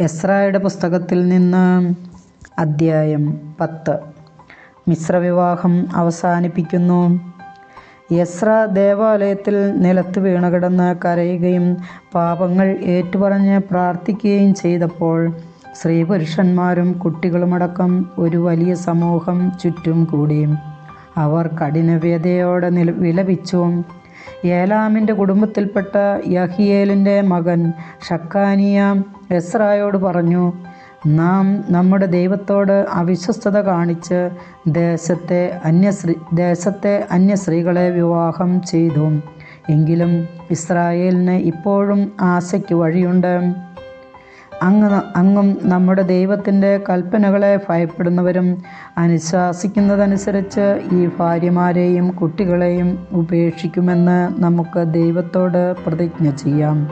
എസ്രായുടെ പുസ്തകത്തിൽ നിന്ന് അദ്ധ്യായം പത്ത്. മിശ്രവിവാഹം അവസാനിപ്പിക്കുന്നു. യസ്ര ദേവാലയത്തിൽ നിലത്ത് വീണുകിടന്ന് കരയുകയും പാപങ്ങൾ ഏറ്റുപറഞ്ഞ് പ്രാർത്ഥിക്കുകയും ചെയ്തപ്പോൾ സ്ത്രീ പുരുഷന്മാരും കുട്ടികളുമടക്കം ഒരു വലിയ സമൂഹം ചുറ്റും കൂടി. അവർ കഠിനവ്യതയോടെ നില വിലപിച്ചു ഏലാമിന്റെ കുടുംബത്തിൽപ്പെട്ട യഹിയേലിന്റെ മകൻ ഷക്കാനിയ എസ്രായോട് പറഞ്ഞു നാം നമ്മുടെ ദൈവത്തോട് അവിശ്വസ്തത കാണിച്ച് ദേശത്തെ അന്യശ്രീ ദേശത്തെ അന്യസ്ത്രീകളെ വിവാഹം ചെയ്തു. എങ്കിലും ഇസ്രായേലിന് ഇപ്പോഴും ആശയ്ക്ക് വഴിയുണ്ട്. അങ്ങ് അങ്ങും നമ്മുടെ ദൈവത്തിന്റെ കൽപ്പനകളെ ഭയപ്പെടുന്നവരും അനുശാസിക്കുന്നതനുസരിച്ച് ഈ ഭാര്യമാരെയും കുട്ടികളെയും ഉപേക്ഷിക്കുമെന്ന് നമുക്ക് ദൈവത്തോട് പ്രതിജ്ഞ ചെയ്യാം.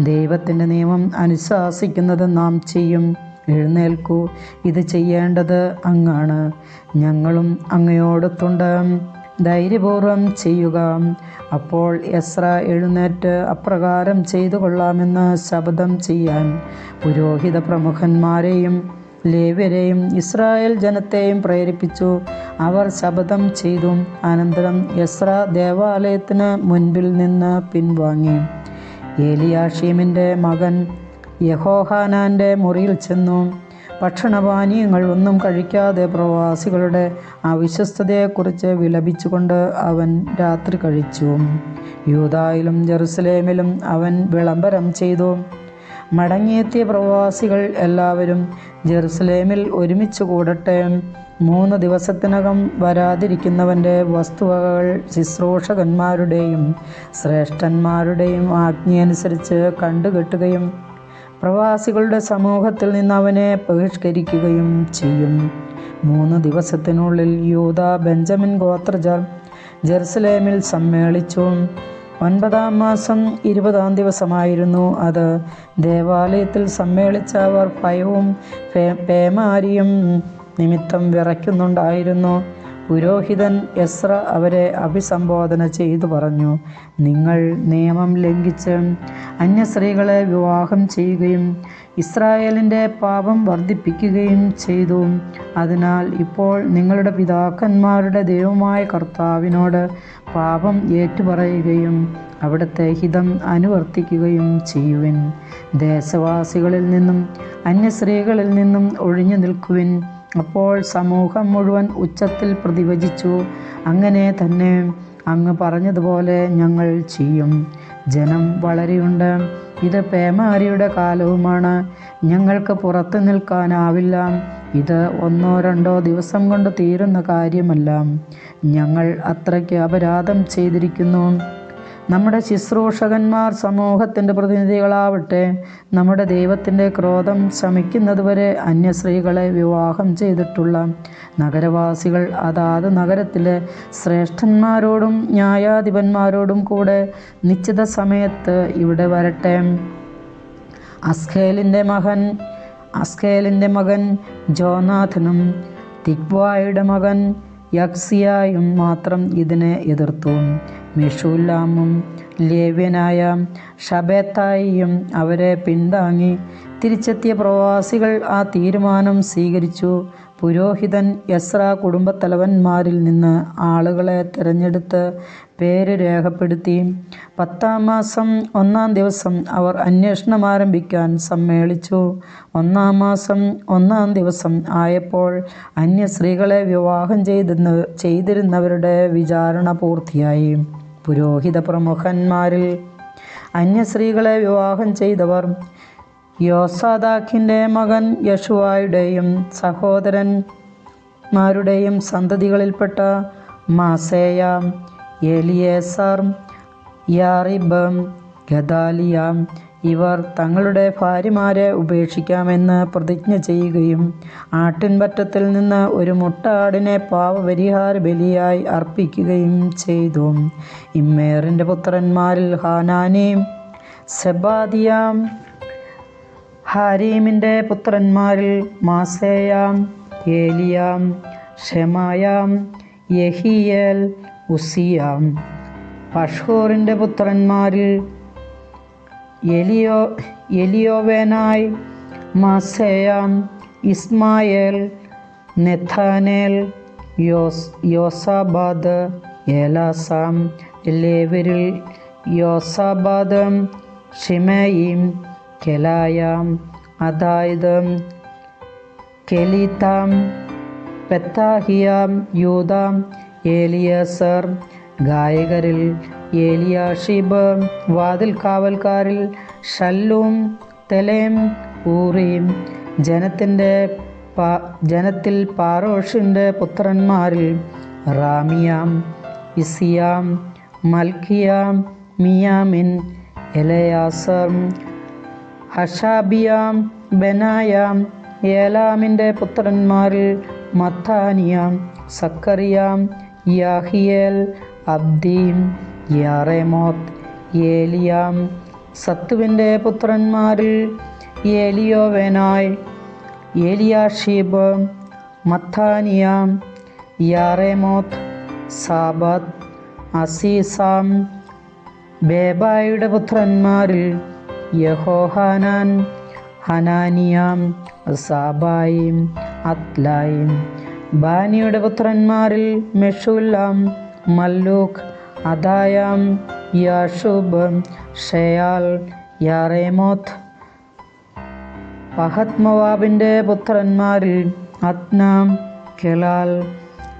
ദൈവത്തിന്റെ നിയമം അനുശാസിക്കുന്നത് നാം ചെയ്യും. എഴുന്നേൽക്കൂ. ഇത് ചെയ്യേണ്ടത് അങ്ങാണ്. ഞങ്ങളും അങ്ങയോടൊത്തുണ്ട്. ധൈര്യപൂർവം ചെയ്യുക. അപ്പോൾ എസ്ര എഴുന്നേറ്റ് അപ്രകാരം ചെയ്തു കൊള്ളാമെന്ന് ശപഥം ചെയ്യാൻ പുരോഹിത പ്രമുഖന്മാരെയും ലേവ്യരെയും ഇസ്രായേൽ ജനത്തെയും പ്രേരിപ്പിച്ചു. അവർ ശപഥം ചെയ്തു. അനന്തരം എസ്ര ദേവാലയത്തിന് മുൻപിൽ നിന്ന് പിൻവാങ്ങി. ഏലിയാഷീമിന്റെ മകൻ യഹോഹാനാന്റെ മുറിയിൽ ചെന്നു. ഭക്ഷണപാനീയങ്ങൾ ഒന്നും കഴിക്കാതെ പ്രവാസികളുടെ അവിശ്വസ്തതയെക്കുറിച്ച് വിലപിച്ചുകൊണ്ട് അവൻ രാത്രി കഴിച്ചു. യൂതായിലും ജെറുസലേമിലും അവൻ വിളംബരം ചെയ്തു. മടങ്ങിയെത്തിയ പ്രവാസികൾ എല്ലാവരും ജെറുസലേമിൽ ഒരുമിച്ച് കൂടട്ടെ. മൂന്ന് ദിവസത്തിനകം വരാതിരിക്കുന്നവന്റെ വസ്തുവകകൾ ശുശ്രൂഷകന്മാരുടെയും ശ്രേഷ്ഠന്മാരുടെയും ആജ്ഞയനുസരിച്ച് കണ്ടുകെട്ടുകയും പ്രവാസികളുടെ സമൂഹത്തിൽ നിന്ന് അവനെ ബഹിഷ്കരിക്കുകയും ചെയ്യും. മൂന്ന് ദിവസത്തിനുള്ളിൽ യൂത ബെഞ്ചമിൻ ഗോത്രജർ ജെറുസലേമിൽ സമ്മേളിച്ചു. ഒൻപതാം മാസം ഇരുപതാം ദിവസമായിരുന്നു അത്. ദേവാലയത്തിൽ സമ്മേളിച്ച അവർ ഭയവും പേമാരിയും നിമിത്തം വിറയ്ക്കുന്നുണ്ടായിരുന്നു. പുരോഹിതൻ എസ്ര അവരെ അഭിസംബോധന ചെയ്തു പറഞ്ഞു നിങ്ങൾ നിയമം ലംഘിച്ച് അന്യസ്ത്രീകളെ വിവാഹം ചെയ്യുകയും ഇസ്രായേലിന്റെ പാപം വർദ്ധിപ്പിക്കുകയും ചെയ്തു. അതിനാൽ ഇപ്പോൾ നിങ്ങളുടെ പിതാക്കന്മാരുടെ ദൈവമായ കർത്താവിനോട് പാപം ഏറ്റുപറയുകയും അവിടുത്തെ ഹിതം അനുവർത്തിക്കുകയും ചെയ്യുവിൻ. ദേശവാസികളിൽ നിന്നും അന്യസ്ത്രീകളിൽ നിന്നും ഒഴിഞ്ഞു നിൽക്കുവിൻ. അപ്പോൾ സമൂഹം മുഴുവൻ ഉച്ചത്തിൽ പ്രതിവചിച്ചു അങ്ങനെ തന്നെ അങ്ങ് പറഞ്ഞതുപോലെ ഞങ്ങൾ ചെയ്യും. ജനം വളരെയുണ്ട്. ഇത് പേമാരിയുടെ കാലവുമാണ്. ഞങ്ങൾക്ക് പുറത്തു നിൽക്കാനാവില്ല. ഇത് ഒന്നോ രണ്ടോ ദിവസം കൊണ്ട് തീരുന്ന കാര്യമല്ല. ഞങ്ങൾ അത്രയ്ക്ക് അപരാധം ചെയ്തിരിക്കുന്നു. നമ്മുടെ ശുശ്രൂഷകന്മാർ സമൂഹത്തിന്റെ പ്രതിനിധികളാവട്ടെ നമ്മുടെ ദൈവത്തിന്റെ ക്രോധം ശമിക്കുന്നതുവരെ അന്യസ്ത്രീകളെ വിവാഹം ചെയ്തിട്ടുള്ള നഗരവാസികൾ അതാത് നഗരത്തിലെ ശ്രേഷ്ഠന്മാരോടും ന്യായാധിപന്മാരോടും കൂടെ നിശ്ചിത സമയത്ത് ഇവിടെ വരട്ടെ. അസ്ഖേലിന്റെ മകൻ അസ്ഖേലിന്റെ മകൻ ജോനാഥനും തിഗ്വായുടെ മകൻ യക്സിയായും മാത്രം ഇതിനെ എതിർത്തു. മിഷുലാമും ലേവ്യനായ ഷബേത്തായിയും അവരെ പിന്താങ്ങി. തിരിച്ചെത്തിയ പ്രവാസികൾ ആ തീരുമാനം സ്വീകരിച്ചു. പുരോഹിതൻ യസ്ര കുടുംബത്തലവന്മാരിൽ നിന്ന് ആളുകളെ തിരഞ്ഞെടുത്ത് പേര് രേഖപ്പെടുത്തി. പത്താം മാസം ഒന്നാം ദിവസം അവർ അന്വേഷണം ആരംഭിക്കാൻ സമ്മേളിച്ചു. ഒന്നാം മാസം ഒന്നാം ദിവസം ആയപ്പോൾ അന്യ സ്ത്രീകളെ വിവാഹം ചെയ്തെന്ന് ചെയ്തിരുന്നവരുടെ വിചാരണ പൂർത്തിയായി. പുരോഹിത പ്രമുഖന്മാരിൽ അന്യ സ്ത്രീകളെ വിവാഹം ചെയ്തവർ യോസാദാഖിന്റെ മകൻ യഷുവായുടെയും സഹോദരന്മാരുടെയും സന്തതികളിൽപ്പെട്ട മാസേയ എലിയേസർ യാറിബ് ഗദാലിയ ഇവർ തങ്ങളുടെ ഭാര്യമാരെ ഉപേക്ഷിക്കാമെന്ന് പ്രതിജ്ഞ ചെയ്യുകയും ആട്ടിൻപറ്റത്തിൽ നിന്ന് ഒരു മുട്ടാടിനെ പാവപരിഹാര ബലിയായി അർപ്പിക്കുകയും ചെയ്തു. ഇമ്മേറിന്റെ പുത്രന്മാരിൽ ഹാനാനി സെബാദിയാം ഹാരീമിന്റെ പുത്രന്മാരിൽ മാസേയാം ഏലിയാം ഷെമായാം യഹിയേൽ ഉസിയാം. പഷൂറിന്റെ പുത്രന്മാരിൽ എലിയോ എലിയോവേനായി മാസേയാം ഇസ്മായേൽ നെഥാനേൽ യോസ് യോസാബാദ് ഏലാസാം ലേവരിൽ യോസാബാദം ഷിമയും കെലായാം. അതായത് കെലിതാം പെത്താഹിയാം യൂതാം ഏലിയസർ ഗായകരിൽ ഏലിയാഷിബ് വാതിൽ കാവൽക്കാരിൽ ഷല്ലും തെലേം ഊറിയും ജനത്തിന്റെ പാ ജനത്തിൽ പാറോഷിന്റെ പുത്രന്മാരിൽ റാമിയാം ഇസിയാം മൽക്കിയാം മിയാമിൻ എലയാസർ ഹഷാബിയാം ബെനായാം ഏലാമിന്റെ പുത്രന്മാരിൽ മത്താനിയാം സക്കറിയാം യാഹിയേൽ അബ്ദീം യാറേമോത്ത് ഏലിയാം. സത്തുവിന്റെ പുത്രന്മാരിൽ ഏലിയോവേനായ് ഏലിയാഷീബ് മത്താനിയാം യാറേമോത്ത് സാബത്ത് അസീസാം. ബേബായുടെ പുത്രന്മാരിൽ യഹോഹാനാൻ ഹനാനിയാം സാബായിം അത്ലായിം. ബാനിയുടെ പുത്രന്മാരിൽ മെഷുല്ലാം മല്ലൂഖ് അദായാം യാഷുബ് ഷെയാൽ യാറേമോത്ത് പഹത്മവാബിന്റെ പുത്രന്മാരിൽ അത്നാം കെലാൽ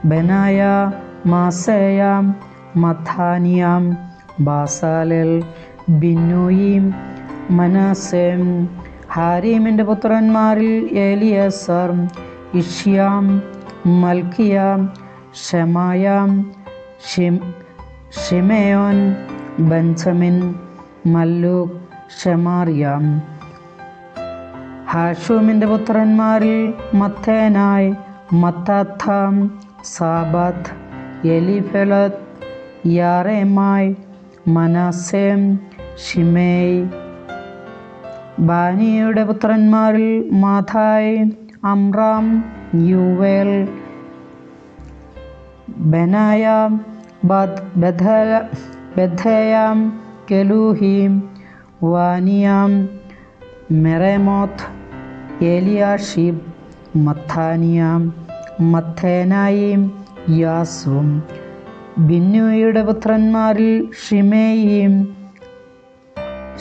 ബനായ മാസേയാം മഥാനിയാം ബാസാലൽ ബിന്നുയീം മനാസേം ഹാരീമിന്റെ പുത്രന്മാരിൽ ഏലിയസർ. ഇഷ്യാം മൽക്കിയാം ഷമായാം ഷിം ഷിമയോൻ ബെഞ്ചമിൻ മല്ലൂക്ക് ഷെമാറിയാം ഹാഷൂമിന്റെ പുത്രന്മാരിൽ മത്തേനായ് മത്താത്താം സാബത്ത് എലിഫെലത്ത് യാറേമായി മനാസേം ഷിമേയ് ബാനിയുടെ പുത്രന്മാരിൽ മാഥായ് അമ്രാം യുവേൽ ബനായാം ബഥയാം കെലൂഹീം വാനിയാം മെറേമോത്ത് ഏലിയാഷിബ് മത്താനിയാം മത്തേനായും യാസും. ബിന്നുയുടെ പുത്രന്മാരിൽ ഷിമേയും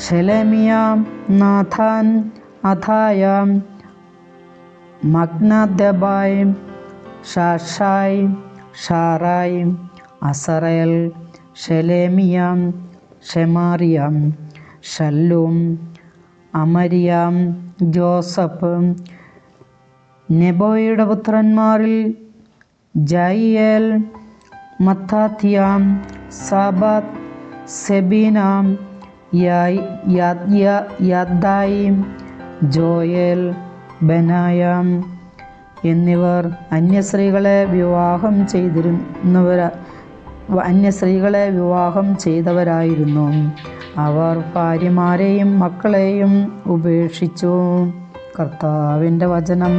ഷെലമിയാം നാഥാൻ അഥായാം മഗ്നദബായും ഷാഷായ് ഷാറായ് അസറേൽ ഷെലേമിയാം ഷെമാറിയാം ഷല്ലൂം അമരിയാം ജോസഫ് നെബോയുടെ പുത്രന്മാരിൽ ജയിയേൽ മത്താത്തിയാം സാബാത്ത് സെബീനാം യായ് യാദ്യ- യാദ്ദായിം ജോയൽ ബനായാം എന്നിവർ അന്യസ്ത്രീകളെ വിവാഹം ചെയ്തിരുന്നവർ അന്യസ്ത്രീകളെ വിവാഹം ചെയ്തവരായിരുന്നു. അവർ ഭാര്യമാരെയും മക്കളെയും ഉപേക്ഷിച്ചു. കർത്താവിന്റെ വചനം.